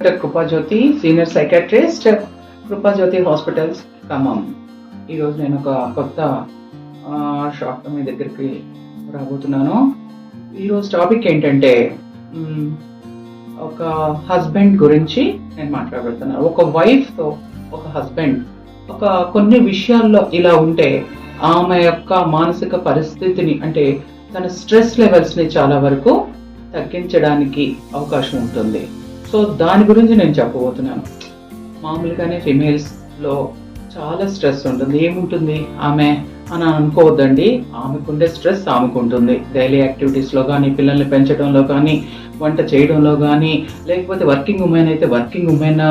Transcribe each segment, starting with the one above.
Doctor Krupajyothi senior psychiatrist Krupajyothi hospitals Khammam. ఈరోజు నేను ఒక కొత్త షాప్ మీ దగ్గరికి రాబోతున్నాను. ఈరోజు టాపిక్ ఏంటంటే ఒక హస్బెండ్ గురించి నేను మాట్లాడుతున్నాను ఒక వైఫ్తో ఒక హస్బెండ్ ఒక కొన్ని విషయాల్లో ఇలా ఉంటే ఆమె యొక్క మానసిక పరిస్థితిని అంటే తన స్ట్రెస్ లెవెల్స్ని చాలా వరకు తగ్గించడానికి అవకాశం ఉంటుంది. సో దాని గురించి నేను చెప్పబోతున్నాను. మామూలుగానే ఫిమేల్స్లో చాలా స్ట్రెస్ ఉంటుంది. ఏముంటుంది? ఆమె అని అనుకోవద్దండి. ఆమెకుండే స్ట్రెస్ ఆమెకు ఉంటుంది డైలీ యాక్టివిటీస్లో కానీ పిల్లల్ని పెంచడంలో కానీ వంట చేయడంలో కానీ లేకపోతే వర్కింగ్ ఉమెన్ అయితే వర్కింగ్ ఉమెన్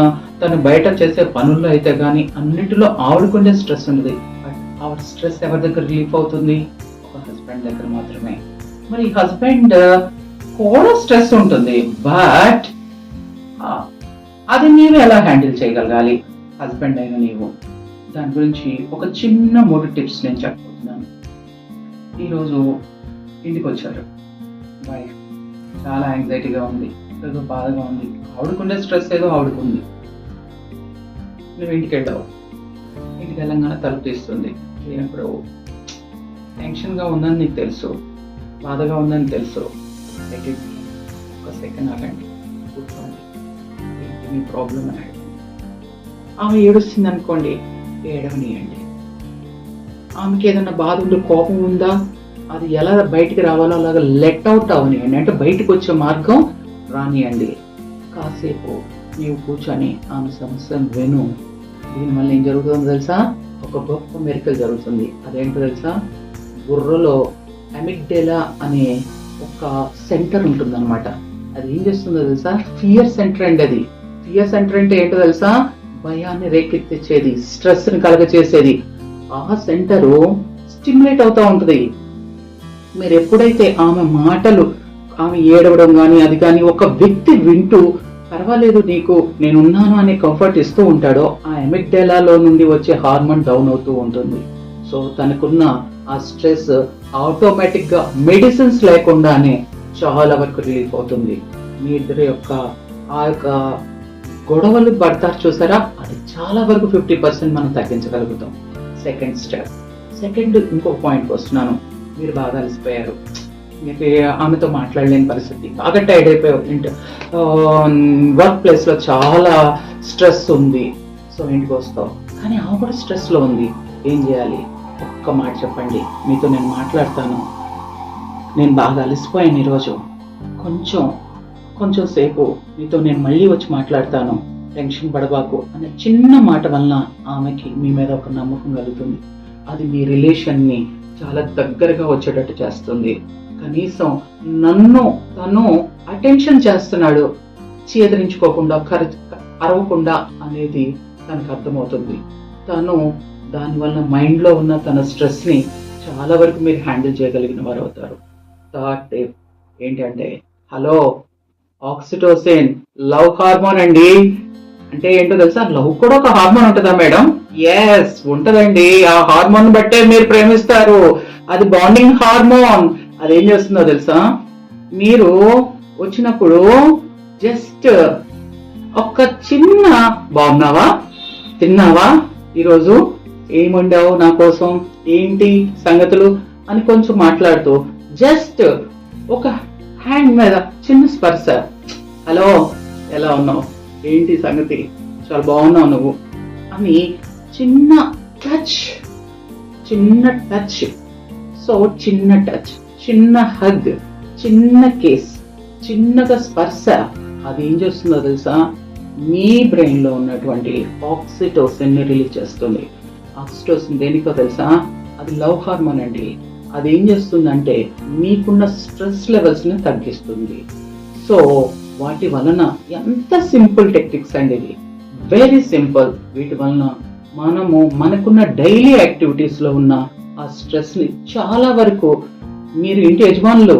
తను బయట చేసే పనుల్లో అయితే కానీ అన్నిటిలో ఆవిడకుండే స్ట్రెస్ ఉంది బట్ ఆవిడ స్ట్రెస్ ఎవరి దగ్గర రిలీఫ్ అవుతుంది? ఒక హస్బెండ్ దగ్గర మాత్రమే. మరి హస్బెండ్ కూడా స్ట్రెస్ ఉంటుంది. బట్ అది నీవు ఎలా హ్యాండిల్ చేయగలగాలి? హస్బెండ్ అయిన నీవు. దాని గురించి ఒక చిన్న మూడు టిప్స్ నేను చెప్పబోతున్నాను. ఈరోజు ఇంటికి వచ్చారు వైఫ్ చాలా యాంగ్జైటీగా ఉంది. ఏదో బాధగా ఉంది. ఆవిడకుండే స్ట్రెస్ ఏదో ఆవిడకుంది. నువ్వు ఇంటికి వెళ్ళావు ఇంటికి వెళ్ళంగానే తలుపు తీస్తుంది. లేనప్పుడు టెన్షన్గా ఉందని నీకు తెలుసు. బాధగా ఉందని తెలుసు. ఒక సెకండ్ ఆగండి. కూర్చోండి. మీ ప్రాబ్లం అని అడగండి. ఆమె ఏడుస్తుంది అనుకోండి ఏడవనియండి ఆమెకి ఏదైనా బాధ ఉందో కోపం ఉందా? అది ఎలా బయటికి రావాలో అలాగా లెట్ అవుట్ అవనియండి. అంటే బయటకు వచ్చే మార్గం రానియండి. కాసేపు నీవు కూర్చొని ఆమె సమస్యను విను. దీనివల్ల ఏం జరుగుతుందో తెలుసా? ఒక గొప్ప మెరికల్ జరుగుతుంది. అదేంటో తెలుసా? బుర్రలో అమిగ్డెలా అనే ఒక సెంటర్ ఉంటుందన్నమాట. అది ఏం చేస్తుందో తెలుసా? ఫియర్ సెంటర్ అండి అది. ఫియర్ సెంటర్ అంటే ఏంటో తెలుసా? భయాన్ని రేకెత్తించేది స్ట్రెస్ని కలగచేసేది ఆ సెంటర్ స్టిమ్యులేట్ అవుతా ఉంటది. మీరు ఎప్పుడైతే ఆమె మాటలు ఆమె ఏడవడం కానీ అది కానీ ఒక వ్యక్తి వింటూ పర్వాలేదు నీకు నేనున్నాను అనే కంఫర్ట్ ఇస్తూ ఉంటాడో ఆ ఎమిగ్డెలాలో నుండి వచ్చే హార్మోన్ డౌన్ అవుతూ ఉంటుంది. సో తనకున్న ఆ స్ట్రెస్ ఆటోమేటిక్గా మెడిసిన్స్ లేకుండానే చాలా వరకు రిలీఫ్ అవుతుంది. మీ ఇద్దరి యొక్క ఆ యొక్క గొడవలు పడతారు చూసారా? అది చాలా వరకు ఫిఫ్టీ పర్సెంట్ మనం తగ్గించగలుగుతాం. సెకండ్ స్టెప్ సెకండ్ ఇంకొక పాయింట్కి వస్తున్నాను. మీరు బాగా అలసిపోయారు. మీకు ఆమెతో మాట్లాడలేని పరిస్థితి. బాగా టైర్డ్ అయిపోయావు. ఇంటి వర్క్ ప్లేస్లో చాలా స్ట్రెస్ ఉంది. సో ఇంటికి వస్తావు. కానీ ఆమె కూడా స్ట్రెస్లో ఉంది. ఏం చేయాలి? ఒక్క మాట చెప్పండి. మీతో నేను మాట్లాడతాను. నేను బాగా అలసిపోయాను ఈరోజు. కొంచెం కొంచెం సేపు మీతో నేను మళ్ళీ వచ్చి మాట్లాడతాను. టెన్షన్ పడబాకు అనే చిన్న మాట వలన ఆమెకి మీ మీద ఒక నమ్మకం కలుగుతుంది. అది మీ రిలేషన్ని చాలా దగ్గరగా వచ్చేటట్టు చేస్తుంది. కనీసం నన్ను తను అటెన్షన్ చేస్తున్నాడు. చేదరించుకోకుండా కర అరవకుండా అనేది తనకు అర్థమవుతుంది. తను దానివల్ల మైండ్లో ఉన్న తన స్ట్రెస్ని చాలా వరకు మీరు హ్యాండిల్ చేయగలిగిన వారు అవుతారు థర్డ్ టిప్ ఏంటంటే హలో ఆక్సిటోసిన్ లవ్ హార్మోన్ అండి. అంటే ఏంటో తెలుసా? లవ్ కూడా ఒక హార్మోన్ ఉంటుందా మేడం? ఎస్ ఉంటదండి. ఆ హార్మోన్ బట్టే మీరు ప్రేమిస్తారు. అది బాండింగ్ హార్మోన్. అది ఏం చేస్తుందో తెలుసా? మీరు వచ్చినప్పుడు జస్ట్ ఒక చిన్న బాగున్నావా? తిన్నావా? ఈరోజు ఏం నా కోసం? ఏంటి సంగతులు? అని కొంచెం మాట్లాడుతూ జస్ట్ ఒక హ్యాండ్ మీద చిన్న స్పర్శ. హలో ఎలా ఉన్నావు? ఏంటి సంగతి? చాలా బాగున్నావు నువ్వు? అని చిన్న టచ్ చిన్న టచ్ సో చిన్న టచ్ చిన్న హగ్ చిన్న కేస్ చిన్నగా స్పర్శ. అది ఏం చేస్తుందో తెలుసా? మీ బ్రెయిన్లో ఉన్నటువంటి ఆక్సిటోసిన్ రిలీజ్ చేస్తుంది. ఆక్సిటోసిన్ దేనికో తెలుసా? అది లవ్ హార్మోన్ అండి. అది ఏం చేస్తుందంటే మీకున్న స్ట్రెస్ లెవెల్స్ని తగ్గిస్తుంది. సో వాటి వలన ఎంత సింపుల్ టెక్నిక్స్ అండి ఇది వెరీ సింపుల్ వీటి వలన మనము మనకున్న డైలీ యాక్టివిటీస్లో ఉన్న ఆ స్ట్రెస్ని చాలా వరకు మీరు ఇంటి యజమానులు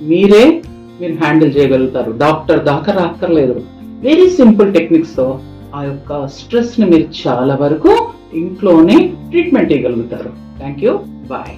మీరే మీరు హ్యాండిల్ చేయగలుగుతారు. డాక్టర్ దాకా రాక్కర్లేదు వెరీ సింపుల్ టెక్నిక్స్తో ఆ యొక్క స్ట్రెస్ని మీరు చాలా వరకు ఇంట్లోనే ట్రీట్మెంట్ చేయగలుగుతారు. Thank you bye